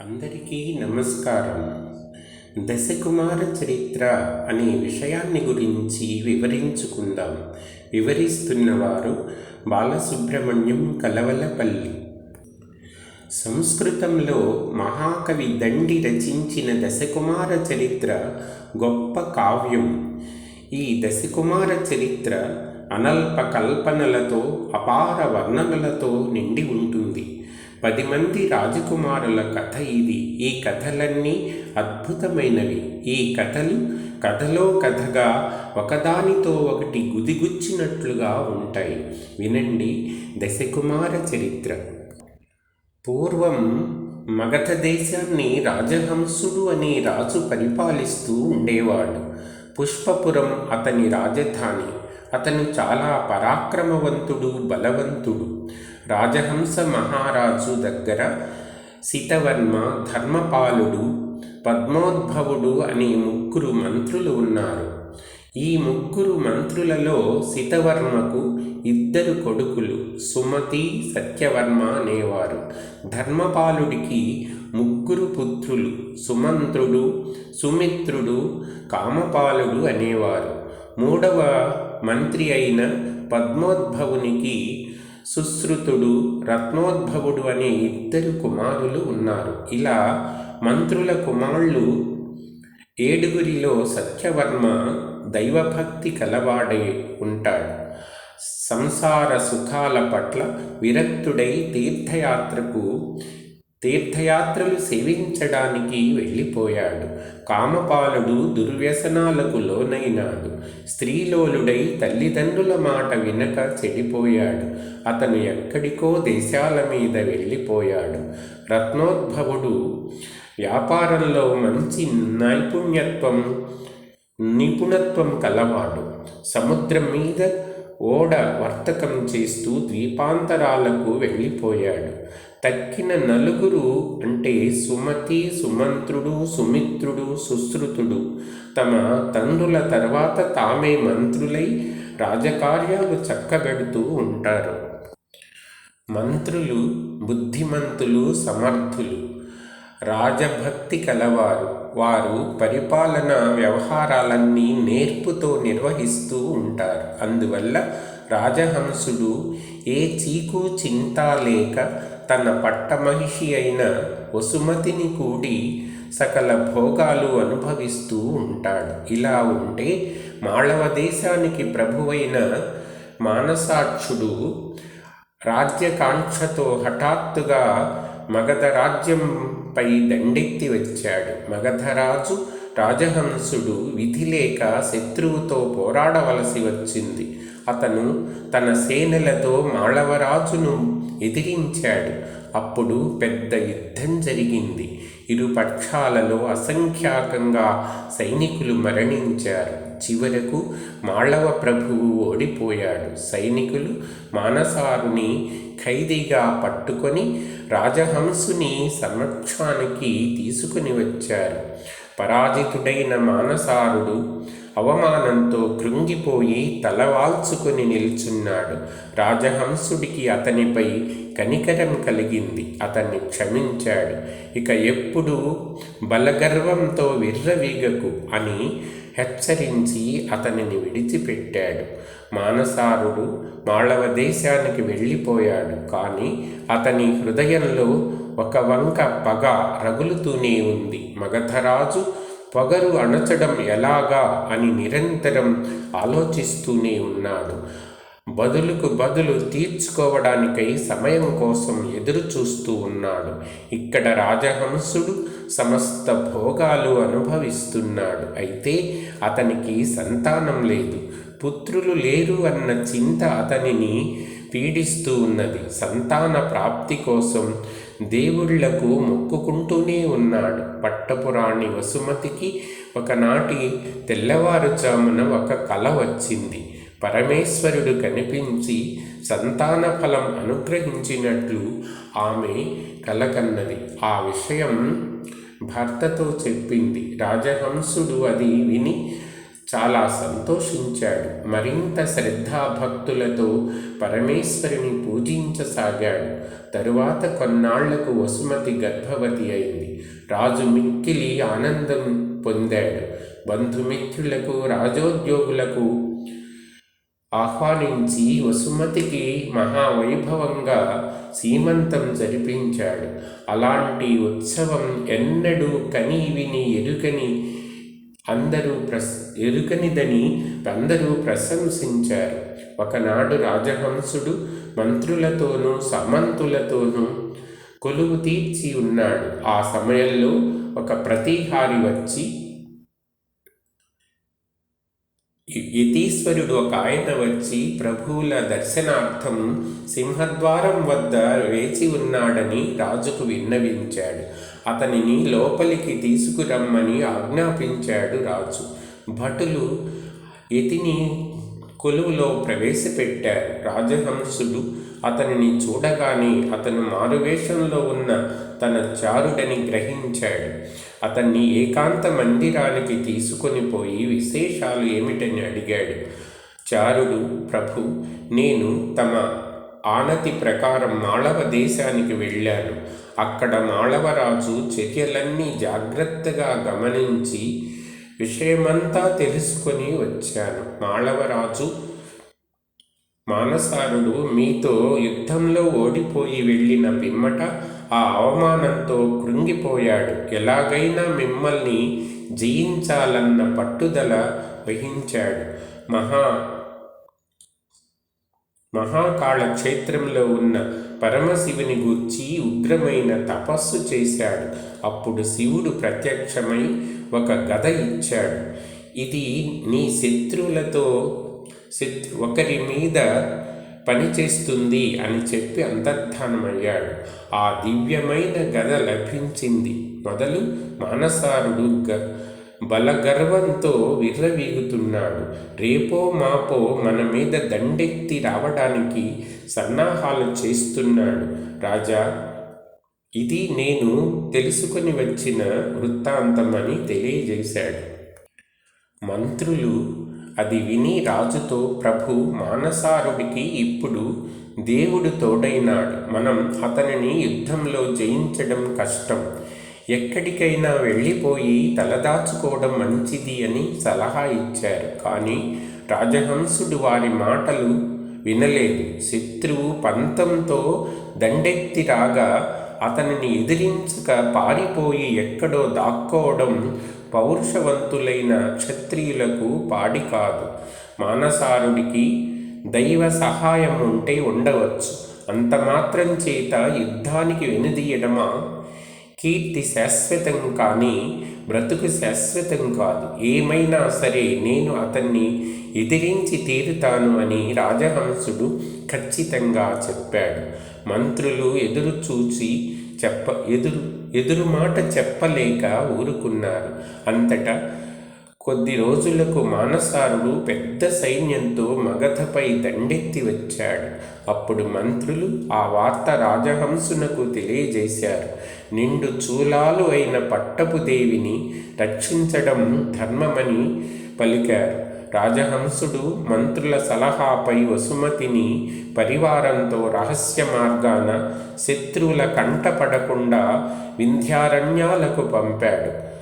అందరికీ నమస్కారం. దశకుమార చరిత్ర అనే విషయాన్ని గురించి వివరించుకుందాం. వివరిస్తున్నవారు బాలసుబ్రహ్మణ్యం కలవలపల్లి. సంస్కృతంలో మహాకవి దండి రచించిన దశకుమార చరిత్ర గొప్ప కావ్యం. ఈ దశకుమార చరిత్ర అనల్ప కల్పనలతో అపార వర్ణనలతో నిండి ఉంటుంది. పది మంది రాజకుమారుల కథ ఇది. ఈ కథలన్నీ అద్భుతమైనవి. ఈ కథలు కథలో కథగా ఒకదానితో ఒకటి గుదిగుచ్చినట్లుగా ఉంటాయి. వినండి దశకుమార చరిత్ర. పూర్వం మగధ దేశాన్ని రాజహంసుడు అనే రాజు పరిపాలిస్తూ ఉండేవాడు. పుష్పపురం అతని రాజధాని. అతను చాలా పరాక్రమవంతుడు బలవంతుడు. రాజహంస మహారాజు దగ్గర సీతవర్మ ధర్మపాలుడు పద్మోద్భవుడు అనే ముగ్గురు మంత్రులు ఉన్నారు. ఈ ముగ్గురు మంత్రులలో సీతవర్మకు ఇద్దరు కొడుకులు సుమతి సత్యవర్మ అనేవారు. ధర్మపాలుడికి ముగ్గురు పుత్రులు సుమంత్రుడు సుమిత్రుడు కామపాలుడు అనేవారు. మూడవ మంత్రి అయిన పద్మోద్భవునికి సుశ్రుతుడు రత్నోద్భవుడు అనే ఇద్దరు కుమారులు ఉన్నారు. ఇలా మంత్రుల కుమారులు ఏడుగురిలో సత్యవర్మ దైవభక్తి కలవాడే ఉంటాడు. సంసార సుఖాల పట్ల విరక్తుడై తీర్థయాత్రకు తీర్థయాత్రలు సేవించడానికి వెళ్ళిపోయాడు. కామపాలుడు దుర్వ్యసనాలకు లోనైనాడు. స్త్రీలోలుడై తల్లిదండ్రుల మాట వినక చెడిపోయాడు. అతను ఎక్కడికో దేశాల మీద వెళ్ళిపోయాడు. రత్నోద్భవుడు వ్యాపారంలో మంచి నైపుణ్యత్వం నిపుణత్వం కలవాడు. సముద్రం మీద ఓడ వర్తకం చేస్తూ ద్వీపాంతరాలకు వెళ్ళిపోయాడు. తక్కిన నలుగురు అంటే సుమతి సుమంత్రుడు సుమిత్రుడు సుశ్రుతుడు. తమ తండ్రుల తర్వాత తామే మంత్రులై రాజకార్యాలు చక్కబెడుతూ ఉంటారు. మంత్రులు బుద్ధిమంతులు సమర్థులు. రాజభక్తి కలవారు. వారు పరిపాలన వ్యవహారాలన్నీ నేర్పుతో నిర్వహిస్తూ ఉంటారు. అందువల్ల రాజహంసుడు ఏ చీకు చింత లేక తన పట్టమహిషి అయిన వసుమతిని కూడి సకల భోగాలు అనుభవిస్తూ ఉంటాడు. ఇలా ఉంటే మాళవ దేశానికి ప్రభువైన మానసాక్షుడు రాజ్యకాంక్షతో హఠాత్తుగా మగధ రాజ్యం పై దండెత్తి వచ్చాడు. మగధరాజు రాజహంసుడు విధి లేక శత్రువుతో పోరాడవలసి వచ్చింది. అతను తన సేనలతో మాళవరాజును ఎదిరించాడు. అప్పుడు పెద్ద యుద్ధం జరిగింది. ఇరు పక్షాలలో అసంఖ్యాకంగా సైనికులు మరణించారు. చివరకు మాళవ ప్రభువు ఓడిపోయాడు. సైనికులు మానసారుని ఖైదీగా పట్టుకొని రాజహంసుని సమక్షానికి తీసుకుని వచ్చారు. పరాజితుడైన మానసారుడు అవమానంతో కృంగిపోయి తలవాల్చుకొని నిల్చున్నాడు. రాజహంసుడికి అతనిపై కనికరం కలిగింది. అతన్ని క్షమించాడు. ఇక ఎప్పుడు బలగర్వంతో విర్రవీగకు అని హెచ్చరించి అతనిని విడిచిపెట్టాడు. మానసారుడు మాళవ దేశానికి వెళ్ళిపోయాడు. కానీ అతని హృదయంలో ఒక వంక పగ రగులుతూనే ఉంది. మగధరాజు పొగరు అణచడం ఎలాగా అని నిరంతరం ఆలోచిస్తూనే ఉన్నాడు. బదులుకు బదులు తీర్చుకోవడానికై సమయం కోసం ఎదురు చూస్తూ ఉన్నాడు. ఇక్కడ రాజహంసుడు సమస్త భోగాలు అనుభవిస్తున్నాడు. అయితే అతనికి సంతానం లేదు. పుత్రులు లేరు అన్న చింత అతనిని పీడిస్తూ ఉన్నది. సంతాన ప్రాప్తి కోసం దేవుళ్ళకు మొక్కుకుంటూనే ఉన్నాడు. పట్టపురాణి వసుమతికి ఒకనాటి తెల్లవారుజామున ఒక కల వచ్చింది. పరమేశ్వరుడు కనిపించి సంతాన ఫలం అనుగ్రహించినట్లు ఆమె కలకన్నది. ఆ విషయం భర్తతో చెప్పింది. రాజహంసుడు అది విని చాలా సంతోషించాడు. మరింత శ్రద్ధాభక్తులతో పరమేశ్వరుని పూజించసాగాడు. తరువాత కొన్నాళ్ళకు వసుమతి గర్భవతి అయింది. రాజు మిక్కిలి ఆనందం పొందాడు. బంధుమిత్రులకు రాజోద్యోగులకు ఆహ్వానించి వసుమతికి మహావైభవంగా సీమంతం జరిపించాడు. అలాంటి ఉత్సవం ఎన్నడూ కని విని ఎరుకని అందరూ ప్రస్ ఎరుకనిదని అందరూ ప్రశంసించారు. ఒకనాడు రాజహంసుడు మంత్రులతోనూ సమంతులతోనూ కొలువు తీర్చి ఉన్నాడు. ఆ సమయంలో ఒక ప్రతీహారి వచ్చి యతీశ్వరుడు ఒక ఆయన వచ్చి ప్రభువుల దర్శనార్థం సింహద్వారం వద్ద వేచి ఉన్నాడని రాజుకు విన్నవించాడు. అతనిని లోపలికి తీసుకురమ్మని ఆజ్ఞాపించాడు రాజు. భటులు యతిని కొలువులో ప్రవేశపెట్టారు. రాజహంసుడు అతనిని చూడగానే అతను మారువేషంలో ఉన్న తన చారుడని గ్రహించాడు. అతన్ని ఏకాంత మందిరానికి తీసుకొని పోయి విశేషాలు ఏమిటని అడిగాడు. చారుడు ప్రభు నేను తమ ఆనతి ప్రకారం మాళవ దేశానికి వెళ్ళాను. అక్కడ మాళవరాజు చర్యలన్నీ జాగ్రత్తగా గమనించి విషయమంతా తెలుసుకొని వచ్చాను. మాళవరాజు మానసారుడు మీతో యుద్ధంలో ఓడిపోయి వెళ్ళిన పిమ్మట ఆ అవమానంతో కృంగిపోయాడు. ఎలాగైనా మిమ్మల్ని జయించాలన్న పట్టుదల వహించాడు. మహా మహాకాళ క్షేత్రంలో ఉన్న పరమశివుని గూర్చి ఉగ్రమైన తపస్సు చేశాడు. అప్పుడు శివుడు ప్రత్యక్షమై ఒక గద ఇచ్చాడు. ఇది నీ శత్రువులతో శత్రు ఒకరి మీద పనిచేస్తుంది అని చెప్పి అంతర్ధానమయ్యాడు. ఆ దివ్యమైన గద లభించింది. మొదలు మానసారుడు గ బలగర్వంతో విర్రవీగుతున్నాడు. రేపో మాపో మన మీద దండెత్తి రావడానికి సన్నాహాలు చేస్తున్నాడు. రాజా ఇది నేను తెలుసుకొని వచ్చిన వృత్తాంతమని తెలియజేశాడు. మంత్రులు అది విని రాజుతో ప్రభు మానసారుడికి ఇప్పుడు దేవుడు తోడైనాడు. మనం అతనిని యుద్ధంలో జయించడం కష్టం. ఎక్కడికైనా వెళ్ళిపోయి తలదాచుకోవడం మంచిది అని సలహా ఇచ్చారు. కానీ రాజహంసుడు వారి మాటలు వినలేదు. శత్రువు పంతంతో దండెత్తి రాగా అతనిని ఎదిరించక పారిపోయి ఎక్కడో దాక్కోవడం పౌరుషవంతులైన క్షత్రియులకు పాడి కాదు. మానసారుడికి దైవ సహాయం ఉంటే ఉండవచ్చు. అంత మాత్రం చేత యుద్ధానికి వెనుదీయడమా కీర్తి శాశ్వతం కానీ బ్రతుకు శాశ్వతం కాదు. ఏమైనా సరే నేను అతన్ని ఎదిరించి తీరుతాను అని రాజహంసుడు ఖచ్చితంగా చెప్పాడు. మంత్రులు ఎదురు చూచి చెప్ప ఎదురు ఎదురు మాట చెప్పలేక ఊరుకున్నారు. అంతటా కొద్ది రోజులకు మానసారుడు పెద్ద సైన్యంతో మగధపై దండెత్తి వచ్చాడు. అప్పుడు మంత్రులు ఆ వార్త రాజహంసునకు తెలియజేశారు. నిండు చూలాలు అయిన పట్టపు దేవిని రక్షించడం ధర్మమని పలికారు. రాజహంసుడు మంత్రుల సలహాపై వసుమతిని పరివారంతో రహస్య మార్గాన శత్రువుల కంటపడకుండా వింధ్యారణ్యాలకు పంపాడు.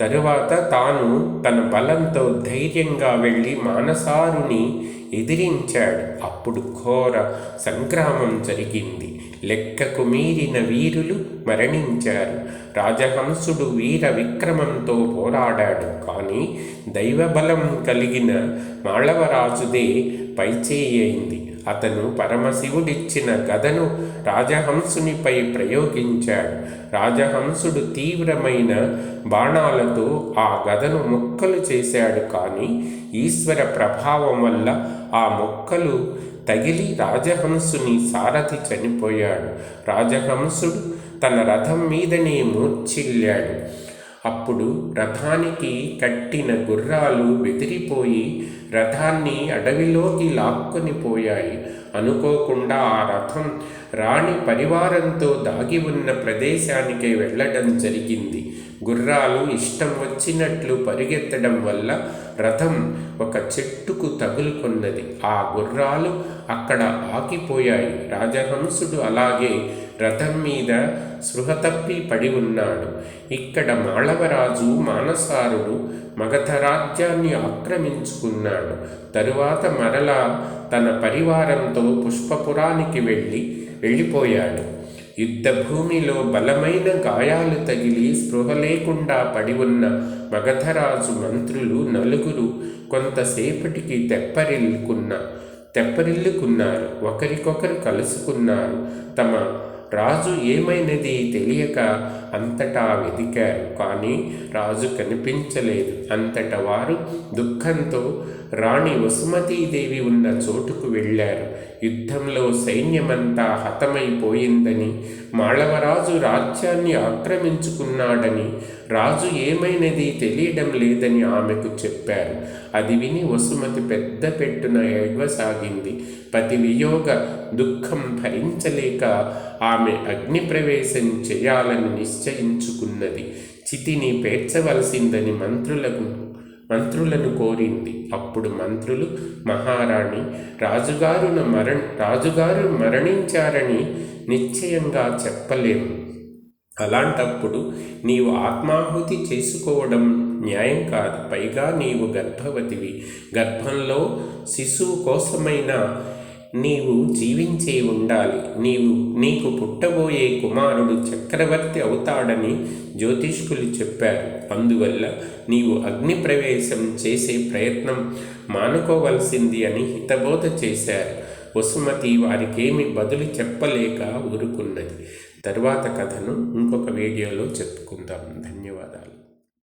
తరువాత తాను తన బలంతో ధైర్యంగా వెళ్ళి మానసారుని ఎదిరించాడు. అప్పుడు ఘోర సంగ్రామం జరిగింది. లెక్కకు మీరిన వీరులు మరణించారు. రాజహంసుడు వీర విక్రమంతో పోరాడాడు. కానీ దైవబలం కలిగిన మాళవరాజుదే పైచేయింది అతను పరమశివుడిచ్చిన గదను రాజహంసునిపై ప్రయోగించాడు. రాజహంసుడు తీవ్రమైన బాణాలతో ఆ గదను ముక్కలు చేశాడు కానీ ఈశ్వర ప్రభావం వల్ల ఆ మొక్కలు తగిలి రాజహంసుని సారథి చనిపోయాడు. రాజహంసుడు తన రథం మీదనే మూర్చిల్లాడు అప్పుడు రథానికి కట్టిన గుర్రాలు బెదిరిపోయి రథాన్ని అడవిలోకి లాక్కొని పోయాయి. అనుకోకుండా ఆ రథం రాణి పరివారంతో దాగి ఉన్న ప్రదేశానికి వెళ్ళడం జరిగింది. గుర్రాలు ఇష్టం వచ్చినట్లు పరిగెత్తడం వల్ల రథం ఒక చెట్టుకు తగులుకున్నది. ఆ గుర్రాలు అక్కడ ఆగిపోయాయి. రాజహంసుడు అలాగే రథం మీద స్పృహ తప్పి పడి ఉన్నాడు. ఇక్కడ మాళవరాజు మానసారుడు మగధ రాజ్యాన్ని ఆక్రమించుకున్నాడు. తరువాత మరలా తన పరివారంతో పుష్పపురానికి వెళ్ళి వెళ్ళిపోయాడు. యుద్ధభూమిలో బలమైన గాయాలు తగిలి స్పృహ లేకుండా పడి ఉన్న మగధరాజు మంత్రులు నలుగురు కొంతసేపటికి తెప్పరిల్లుకున్న తెప్పరిల్లుకున్నారు. ఒకరికొకరు కలుసుకున్నారు. తమ రాజు ఏమైనది తెలియక అంతటా వెదికారు కానీ రాజు కనిపించలేదు. అంతట వారు దుఃఖంతో రాణి వసుమతీదేవి ఉన్న చోటుకు వెళ్ళారు. యుద్ధంలో సైన్యమంతా హతమైపోయిందని మాళవరాజు రాజ్యాన్ని ఆక్రమించుకున్నాడని రాజు ఏమైనది తెలియడం లేదని ఆమెకు చెప్పారు. అది విని వసుమతి పెద్ద పెట్టున ఏడ్వసాగింది పతి వియోగ దుఃఖం భరించలేక ఆమె అగ్ని ప్రవేశం చేయాలని నిశ్చయించుకున్నది. చితిని పేర్చవలసిందని మంత్రులకు మంత్రులను కోరింది. అప్పుడు మంత్రులు మహారాణి రాజుగారును మరణ్ రాజుగారు మరణించారని నిశ్చయంగా చెప్పలేము. అలాంటప్పుడు నీవు ఆత్మాహుతి చేసుకోవడం న్యాయం కాదు. పైగా నీవు గర్భవతివి. గర్భంలో శిశువు కోసమైనా నీవు జీవించే ఉండాలి. నీవు నీకు పుట్టబోయే కుమారుడు చక్రవర్తి అవుతాడని జ్యోతిష్కులు చెప్పారు. అందువల్ల నీవు అగ్ని ప్రవేశం చేసే ప్రయత్నం మానుకోవలసింది అని హితబోధ చేశారు. వసుమతి వారికేమి బదులు చెప్పలేక ఊరుకున్నది. తర్వాత కథను ఇంకొక వీడియోలో చెప్పుకుందాం. ధన్యవాదాలు.